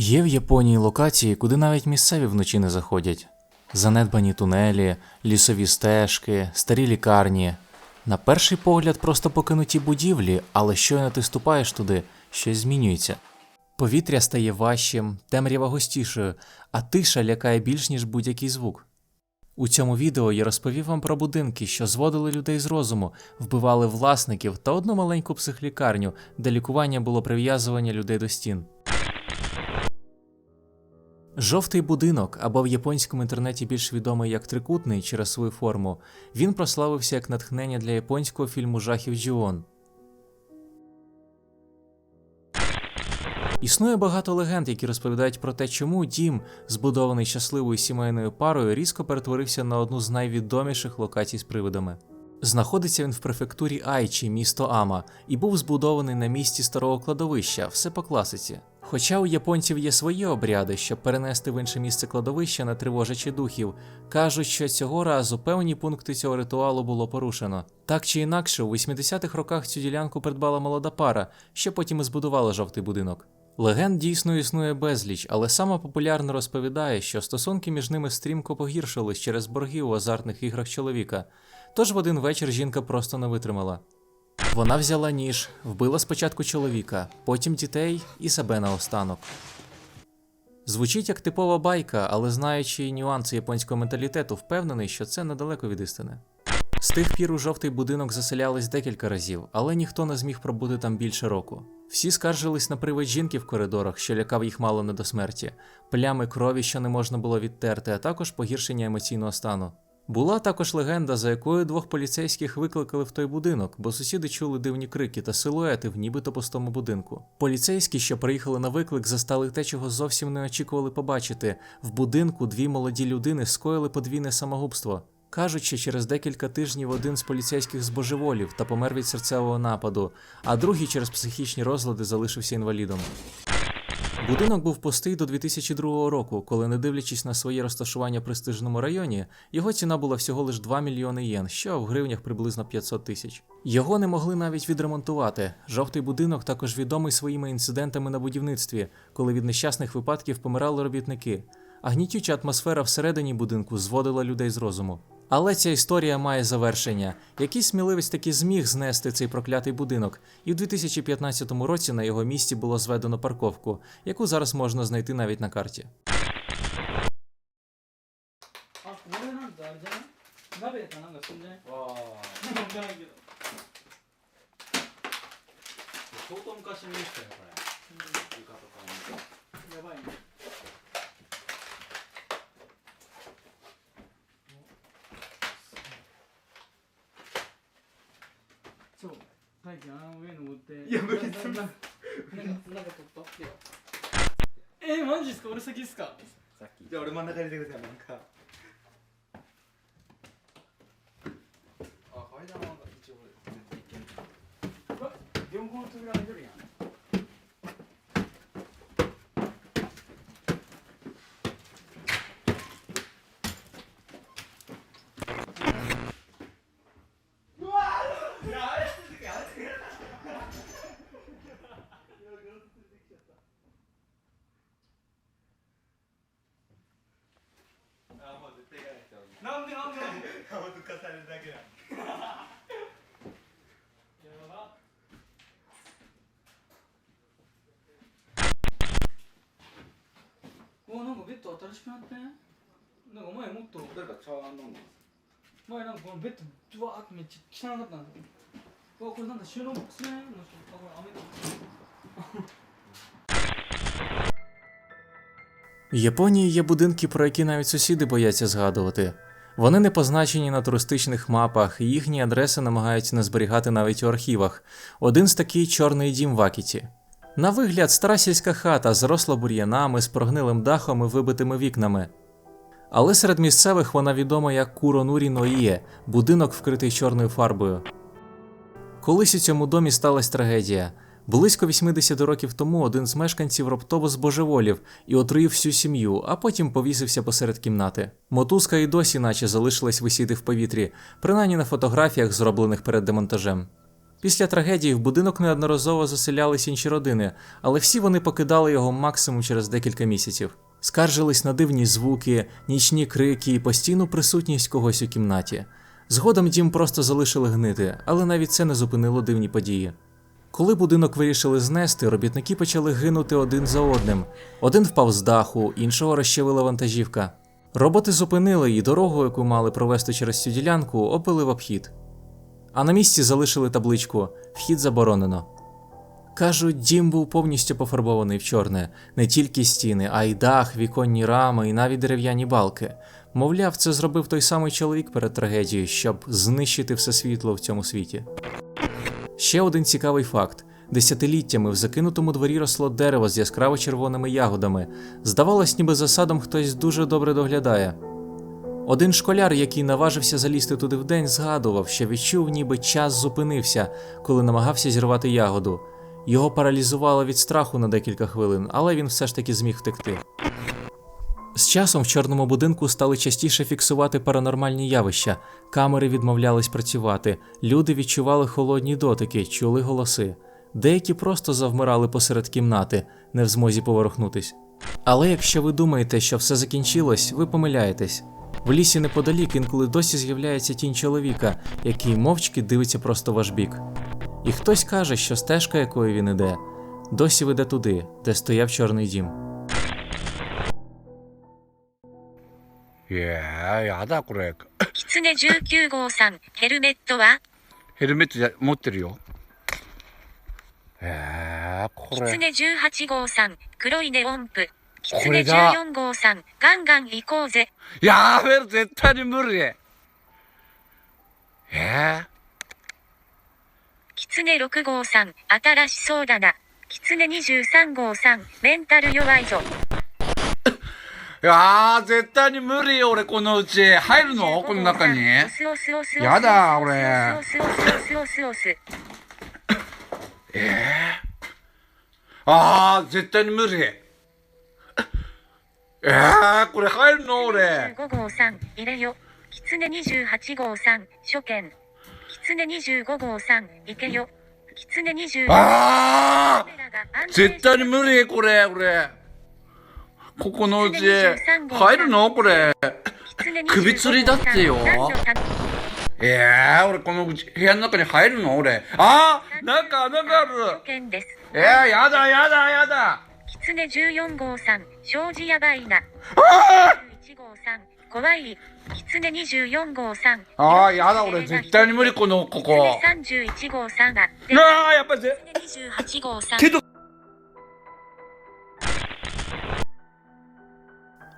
Є в Японії локації, куди навіть місцеві вночі не заходять. Занедбані тунелі, лісові стежки, старі лікарні. На перший погляд просто покинуті будівлі, але щойно ти ступаєш туди, щось змінюється. Повітря стає важчим, темрява густішою, а тиша лякає більш ніж будь-який звук. У цьому відео я розповів вам про будинки, що зводили людей з розуму, вбивали власників та одну маленьку психлікарню, де лікування було прив'язування людей до стін. Жовтий будинок, або в японському інтернеті більш відомий як трикутний через свою форму, він прославився як натхнення для японського фільму жахів Джіон. Існує багато легенд, які розповідають про те, чому дім, збудований щасливою сімейною парою, різко перетворився на одну з найвідоміших локацій з привидами. Знаходиться він в префектурі Айчі, місто Ама, і був збудований на місці старого кладовища, все по класиці. Хоча у японців є свої обряди, щоб перенести в інше місце кладовища на тривожачі духів, кажуть, що цього разу певні пункти цього ритуалу було порушено. Так чи інакше, у 80-х роках цю ділянку придбала молода пара, що потім і збудувала жовтий будинок. Легенд дійсно існує безліч, але сама популярна розповідає, що стосунки між ними стрімко погіршились через борги у азартних іграх чоловіка. Тож в один вечір жінка просто не витримала. Вона взяла ніж, вбила спочатку чоловіка, потім дітей і себе наостанок. Звучить як типова байка, але знаючи нюанси японського менталітету, впевнений, що це недалеко від істини. З тих пір у жовтий будинок заселялись декілька разів, але ніхто не зміг пробути там більше року. Всі скаржились на привид жінки в коридорах, що лякав їх мало не до смерті, плями крові, що не можна було відтерти, а також погіршення емоційного стану. Була також легенда, за якою двох поліцейських викликали в той будинок, бо сусіди чули дивні крики та силуети в нібито пустому будинку. Поліцейські, що приїхали на виклик, застали те, чого зовсім не очікували побачити. В будинку дві молоді людини скоїли подвійне самогубство. Кажуть, що через декілька тижнів один з поліцейських збожеволів та помер від серцевого нападу, а другий через психічні розлади залишився інвалідом. Будинок був пустий до 2002 року, коли, не дивлячись на своє розташування в престижному районі, його ціна була всього лише 2 мільйони єн, що в гривнях приблизно 500 тисяч. Його не могли навіть відремонтувати. Жовтий будинок також відомий своїми інцидентами на будівництві, коли від нещасних випадків помирали робітники. А гнітюча атмосфера всередині будинку зводила людей з розуму. Але ця історія має завершення. Якийсь сміливець таки зміг знести цей проклятий будинок, і в 2015 році на його місці було зведено парковку, яку зараз можна знайти навіть на карті. あこれなんかあれじゃない鍋かなんかそんじゃないああなんかわからないけど相当昔に見せたよこれ床とかもやばいね 大輝あの上登って。いや無理なな。ななんかなんか突破ってよえー、マジっすか俺先っすかさっきじゃあ俺真ん中入れてくださいなんかあ階段は一応俺絶対いけんうわ両方の扉開いてるやんうわーやめてやめてあもう絶対行かなんで。なんでなんで顔抜かされるだけだやばおなんかベッド新しくなってん？なんか前もっと。誰か茶碗飲んで前なんかこのベッドドワーってめっちゃ汚かったんですようわこれなんだ収納ボックスね？もしあこれアメ В Японії є будинки, про які навіть сусіди бояться згадувати. Вони не позначені на туристичних мапах, їхні адреси намагаються не зберігати навіть у архівах. Один з такий чорний дім в Акіті. На вигляд, стара сільська хата заросла бур'янами з прогнилим дахом і вибитими вікнами. Але серед місцевих вона відома як Куронурі Ноїє, будинок вкритий чорною фарбою. Колись у цьому домі сталася трагедія. Близько 80 років тому один з мешканців раптово збожеволів і отруїв всю сім'ю, а потім повісився посеред кімнати. Мотузка і досі наче залишилась висіти в повітрі, принаймні на фотографіях, зроблених перед демонтажем. Після трагедії в будинок неодноразово заселялись інші родини, але всі вони покидали його максимум через декілька місяців. Скаржились на дивні звуки, нічні крики і постійну присутність когось у кімнаті. Згодом дім просто залишили гнити, але навіть це не зупинило дивні події. Коли будинок вирішили знести, робітники почали гинути один за одним. Один впав з даху, іншого розчавила вантажівка. Роботи зупинили і дорогу, яку мали провести через цю ділянку, опили в обхід. А на місці залишили табличку Вхід заборонено. Кажуть, дім був повністю пофарбований в чорне, не тільки стіни, а й дах, віконні рами і навіть дерев'яні балки. Мовляв, це зробив той самий чоловік перед трагедією, щоб знищити все світло в цьому світі. Ще один цікавий факт: десятиліттями в закинутому дворі росло дерево з яскраво червоними ягодами. Здавалось, ніби за садом хтось дуже добре доглядає. Один школяр, який наважився залізти туди вдень, згадував, що відчув, ніби час зупинився, коли намагався зірвати ягоду. Його паралізувало від страху на декілька хвилин, але він все ж таки зміг втекти. З часом в чорному будинку стали частіше фіксувати паранормальні явища, камери відмовлялись працювати, люди відчували холодні дотики, чули голоси. Деякі просто завмирали посеред кімнати, не в змозі поворухнутись. Але якщо ви думаєте, що все закінчилось, ви помиляєтесь. В лісі неподалік інколи досі з'являється тінь чоловіка, який мовчки дивиться просто ваш бік. І хтось каже, що стежка, якою він іде, досі веде туди, де стояв чорний дім. いやー、やだ、これ。キツネ19号さん、ヘルメットは？ヘルメットじゃ持ってるよ。えー、こキツれ。ネ18号さん、黒いネオンプ。キツネこれだ14号さん、ガンガン行こうぜ。やべえ、絶対に無理。えキツネ6号さん、新しそうだな。キツネ23号さん、メンタル弱いぞ。ー、いやー、絶対に無理よ、俺、このうち。入るの？この中に。やだ俺オスオスオスオスオス。あー、絶対に無理。えー、これ入るの俺？5号さん、入れよ。キツネ28号さん、初見。キツネ25号さん、行けよ。キツネ20あカメラが安ー、定絶対に無理、これ、俺。ここのうち。入るの？これ。首吊りだってよえー、俺このうち部屋の中に入るの？俺。あーなんか穴がある件です。えー、やだやだやだキツネ14号さん、障子やばいな。あ21号さん、怖い。キツネ24号さん。ーあー、やだ俺絶対に無理この、ここ。キツネ31号さんが。でうわー、やっぱりぜ、キツネ28号さん。けど、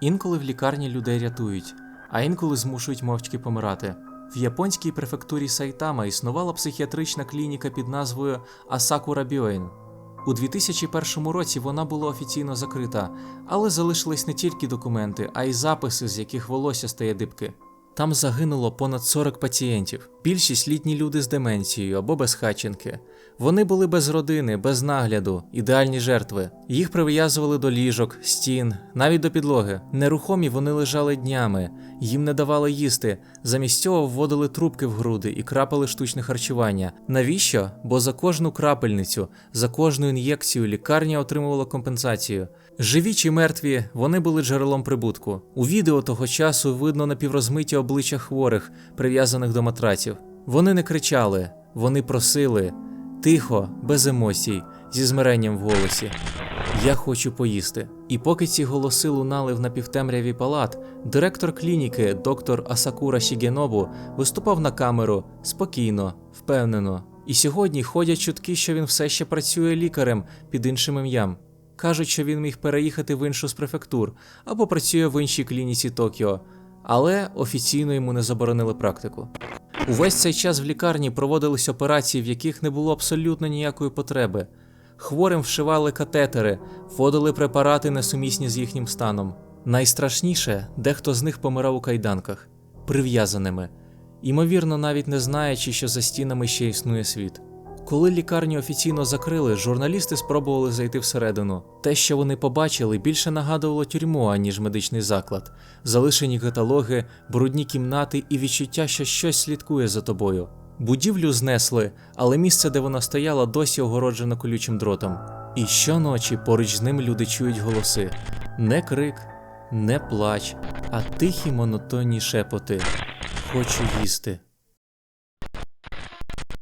Інколи в лікарні людей рятують, а інколи змушують мовчки помирати. В японській префектурі Сайтама існувала психіатрична клініка під назвою Асакура Бьоїн. У 2001 році вона була офіційно закрита, але залишились не тільки документи, а й записи, з яких волосся стає дибки. Там загинуло понад 40 пацієнтів, більшість літні люди з деменцією або без безхатченки. Вони були без родини, без нагляду, ідеальні жертви. Їх прив'язували до ліжок, стін, навіть до підлоги. Нерухомі вони лежали днями, їм не давали їсти. Замість цього вводили трубки в груди і крапали штучне харчування. Навіщо? Бо за кожну крапельницю, за кожну ін'єкцію лікарня отримувала компенсацію. Живі чи мертві, вони були джерелом прибутку. У відео того часу видно напіврозмиті обличчя хворих, прив'язаних до матраців. Вони не кричали, вони просили тихо, без емоцій, зі змиренням в голосі. Я хочу поїсти. І поки ці голоси лунали в напівтемряві палат, директор клініки, доктор Асакура Шігенобу, виступав на камеру спокійно, впевнено. І сьогодні ходять чутки, що він все ще працює лікарем під іншим ім'ям. Кажуть, що він міг переїхати в іншу з префектур або працює в іншій клініці Токіо, але офіційно йому не заборонили практику. Увесь цей час в лікарні проводились операції, в яких не було абсолютно ніякої потреби. Хворим вшивали катетери, вводили препарати несумісні з їхнім станом. Найстрашніше, дехто з них помирав у кайданках, прив'язаними, ймовірно, навіть не знаючи, що за стінами ще існує світ. Коли лікарню офіційно закрили, журналісти спробували зайти всередину. Те, що вони побачили, більше нагадувало тюрму, аніж медичний заклад, залишені каталоги, брудні кімнати і відчуття, що щось слідкує за тобою. Будівлю знесли, але місце, де вона стояла, досі огороджено колючим дротом. І щоночі поруч з ним люди чують голоси: не крик, не плач, а тихі монотонні шепоти. Хочу їсти.